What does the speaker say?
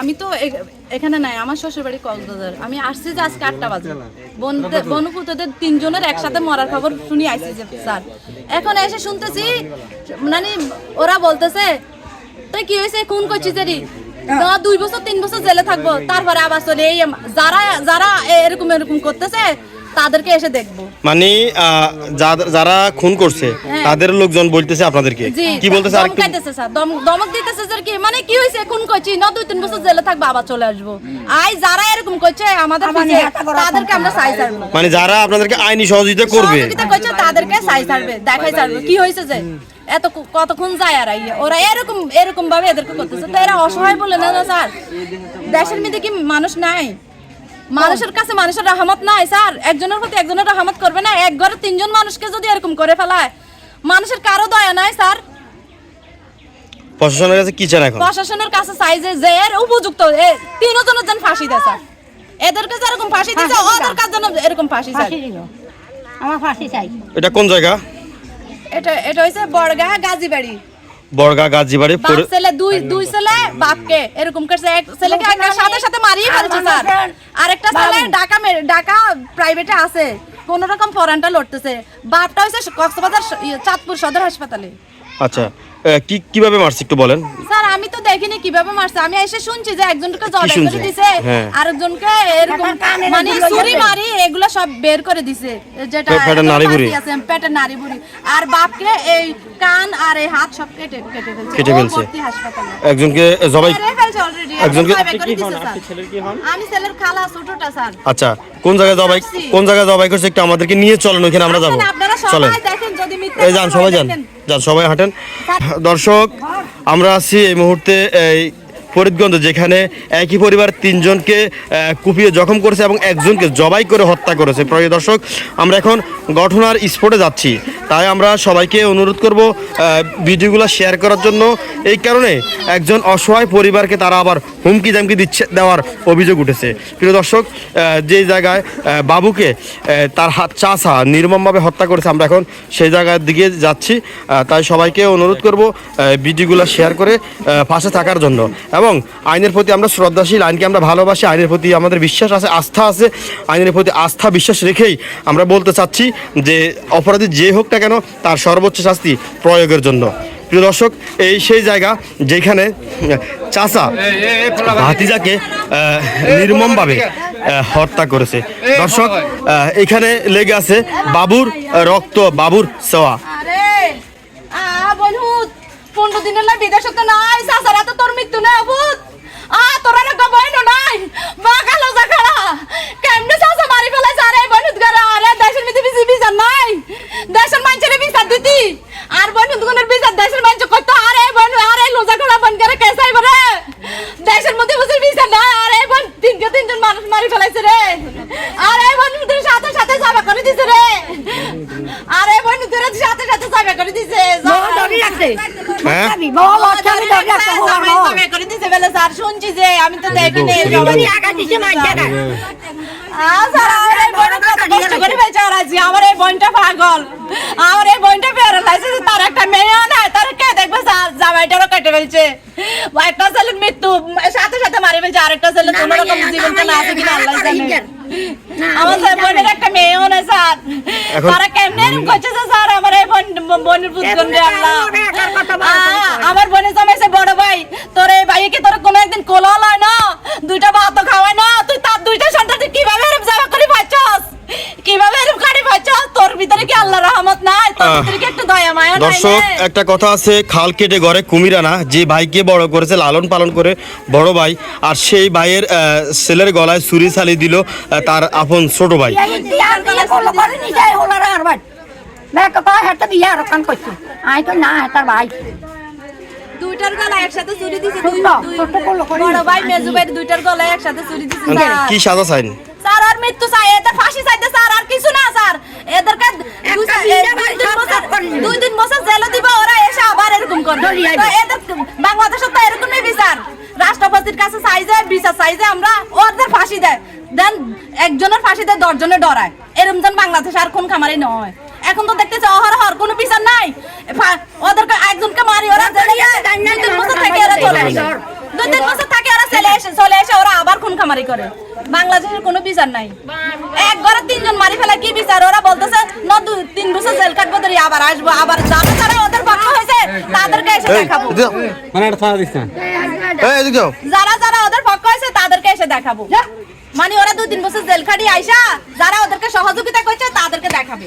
আমি তো এখানে নাই আমার শ্বশুর বাড়ি কক্সবাজার। আমি আসছি যে আজকে আটটা বাজে। বনপুতদের তিনজনের একসাথে মরার খবর শুনি আইসি যে স্যার। এখন এসে শুনতেছি মানে ওরা বলতেছে তুই কি হয়েছে? খুন করছিস রে না দুই বছর তিন বছর জেলে থাকব। তারপরে আবার চলে এই যারা যারা এরকম এরকম করতেছে তাদেরকে এসে দেখব। মানে যারা খুন করছে তাদের লোকজন বলতেছে আপনাদেরকে। কি বলতেছে আরেকটু? ধমকাইতেছে স্যার দম- ধমক দিতেছে স্যার কি? মানে কি হয়েছে খুন করছি না দুই তিন বছর জেলে থাকব আবার চলে আসব। আই যারা এরকম করছে আমাদের পিছে, তাদেরকে আমরা সাই ছাড়বো মানে যারা আপনাদেরকে আইনি সহযোগিতা করবে। সহযোগিতা করছে তাদেরকে সাই ছাড়বে দেখাই ছাড়বে কি হয়েছে যে এত কতক্ষণ যায় আর আইয়ে? ওরা এরকম এরকম ভাবে এদেরকে করতেছে। তো এরা অসহায় বলে না না স্যার। দেশের মধ্যে কি মানুষ নাই? মানুষের কাছে মানুষের রহমত নাই স্যার। একজনের প্রতি একজনের রহমত করবে না। এক ঘরে তিনজন মানুষকে যদি এরকম করে ফেলায় মানুষের কারও দয়া নাই স্যার। প্রশাসনের কাছে কি চান এখন? প্রশাসনের কাছে চাইছে যে এর উপযুক্ত এ তিনজনের যেন ফাঁসি দেয় স্যার। এদেরকে যেরকম ফাঁসি দিচ্ছে ওদের কাছে যেন এরকম ফাঁসি চাই? আমার ফাঁসি চাই। এটা কোন জায়গা? এটা এটা হচ্ছে বড়গাঁ গাজীবাড়ি। বড়গা গাজীবাড়ি ছেলে দুই দুই ছেলে বাপকে। এরকম করছে। এক ছেলেকে একটা সাথে ফেলছে স্যার আরেকটা ছেলে ঢাকা ঢাকা প্রাইভেটে আছে। কোন রকম ফরানটা লড়তেছে। বাপটা হয়েছে কক্সবাজার ইয়ে, চাঁদপুর সদর হাসপাতালে। আচ্ছা আহ, কি কীভাবে মারছে একটু বলেন? আমি তো দেখিনি কীভাবে মারছে। আমি এসে শুনছি যে একজনকে জবাই করে? দিছে হ্যাঁ। আরেকজনকে এরকম মানে ছুরি মারি এগুলো সব বের করে দিছে। যেটা পে- পেটের এখন নাড়ি ভুঁড়ি? বাকি আছে, পেটের নাড়ি ভুঁড়ি আর বাপকে এই কান আর এই হাত সব কেটে কেটে ফেলছে। কেটে ফেলছে। হাসপাতালে। একজনকে জবাই মেরে ফেলছে এখন একজনকে- জবাই করে দিছে, স্যার। আমি ছেলের খালা ছোটটা স্যার। আচ্ছা কোন জায়গায় জবাই কোন জায়গায় জবাই করছে একটু আমাদেরকে নিয়ে চলেন ওইখানে আমরা যাব। আসেন, আপনারা চলেন। সবাই দেখেন যদি মিথ্যা এই যান সবাই যান। যান সবাই হাঁটেন। দর্শক আমরা আছি এই মুহূর্তে, এই ফরিদগঞ্জ, যেখানে একই পরিবার তিনজনকে কুপিয়ে জখম করেছে এবং একজনকে জবাই করে হত্যা করেছে। প্রিয় দর্শক, আমরা এখন ঘটনার স্পটে যাচ্ছি। তাই আমরা সবাইকে অনুরোধ করব ভিডিওগুলো শেয়ার করার জন্য। এই কারণে একজন অসহায় পরিবারকে তারা আবার হুমকি দামকি দিচ্ছে, দেওয়ার অভিযোগ উঠেছে। প্রিয় দর্শক যে জায়গায় বাবুকে তার হাত চাষা নির্মমভাবে হত্যা করেছে আমরা এখন সেই জায়গার দিকে যাচ্ছি। তাই সবাইকে অনুরোধ করব ভিডিওগুলো শেয়ার করে পাশে থাকার জন্য। এবং আইনের প্রতি আমরা শ্রদ্ধাশীল, আইনকে আমরা ভালোবাসি, আইনের প্রতি আমাদের বিশ্বাস আছে, আস্থা আছে। আইনের প্রতি আস্থা, বিশ্বাস রেখেই আমরা বলতে চাচ্ছি যে, অপরাধী যে হোক না কেন? তার সর্বোচ্চ শাস্তি প্রয়োগের জন্য। প্রিয় দর্শক এই সেই জায়গা যেখানে চাষা ভাতিজাকে নির্মমভাবে হত্যা করেছে। দর্শক এখানে লেগে আছে বাবুর রক্ত বাবুর সেওয়া আরে আ বলহুত পনেরো দিনের লাই বিদেশে তো নাই সাসারা তো তোর মৃত্যু নাই অবুত আ তোরা না নাই সাসা মারি ফেলাইছে আরে বনুত গারা আরে দেশের মধ্যে বিজি বিচার নাই দেশের মানুষের বিচার দিতি আর বনুত গুনের বিচার দেশের মানুষ কত আরে বনু আরে লোজা গড়া বন করে কেসাই বরে দেশের মধ্যে বুঝির বিচার নাই আরে বন তিনকে তিনজন মানুষ মারি ফেলাইছে রে আরে বনুদের সাথে সাথে যাবে করে দিছে রে আরে বনুদের সাথে সাথে যাবে করে দিছে বাবা দড়ি রাখছে হ্যাঁ? বাবা বাবা বাচ্চা আমি দড়ি রাখছে বাবা যাবে করে দিছে বলে? স্যার শুনছি যে আমি তো দেখিনি বাবা আগা দিছে মার জায়গা আ, স্যার, আমার এই বোনটা কত কষ্ট করে বেচারা আছি। আমার এই বোনটা পাগল। আমার এই বোনটা প্যারালাইসিস তার একটা মেয়ে নাই তার কে দেখবে জামাইটারও কেটে ফেলছে। একটা ছেলের মৃত্যু সাথে সাথে মারি ফেলছে আরেকটা ছেলে কোনো রকম জীবনটা না আছে কিনা আল্লাহ জানে। আমার স্যার বোনের একটা মেয়েও না স্যার। তারা কেমনে এরকম করছে স্যার? আমার এই বোন বোনের পুত্র আমার বোনের জামাইছে বড় ভাই তোর এই ভাইকে তোর কোনো একদিন কোলা লয় না দুইটা ভাত খাওয়ায় না তুই তার দুইটা সন্তান তুই কীভাবে এরকম জামা করে পাচ্ছস কীভাবে এরকম কাটি পাচ্ছস তোর ভিতরে কি আল্লাহ রহমত নাই তোর আহ, ভিতরে কি একটু দয়া মায়া নাই দর্শক একটা কথা আছে খাল কেটে ঘরে কুমির আনা যে ভাইকে বড় করেছে লালন পালন করে বড় ভাই আর সেই ভাইয়ের ছেলের গলায় ছুরি ছালি দিল তার আপন ছোট ভাই। নি হাতার দুইটার একসাথে চুরি দিছে বড় মেজু দুইটার একসাথে চুরি দিছে কি সাজা চাইন? স্যার আর মৃত্যু চাই এদের ফাঁসি চাইতে স্যার আর কিছু না স্যার। এদেরকে দুই- তিন বছর- সব করে নিল। দুই তিন বছর জেলে দিব ওরা এসে আবার এরকম করবে। এদের বাংলাদেশের তো এরকমই বিচার। রাষ্ট্রপতির কাছে চাই যে বিচার চাই যে আমরা ওদের ফাঁসি দেয়। দেন একজনের ফাঁসি দেয় দশজনে ডরায়। এরকম যেন বাংলাদেশ আর কোন খামারে নয়। এখন তো দেখতেছে অহরহর কোনো বিচার নাই। ওদেরকে একজনকে মারি ওরা জেলে দুই বছর থেকে এরা চলে আসে। দুই তিন বছর থাকে ওরা চলে এসে চলে এসে ওরা আবার খুন খামারি করে। বাংলাদেশের কোনো বিচার নাই। এক ঘরে তিনজন মারি ফেলা কি বিচার? ওরা বলতেছে ন দুই তিন বছর জেল কাটবো ধরে আবার আসব আবার যারা যারা ওদের পক্ষ হয়েছে তাদেরকে এসে দেখাবো। মানে। যারা যারা ওদের পক্ষ হয়েছে তাদেরকে এসে দেখাবো। মানে ওরা দুই তিন বছর জেল খাটি আইসা যারা ওদেরকে সহযোগিতা করছে তাদেরকে দেখাবে।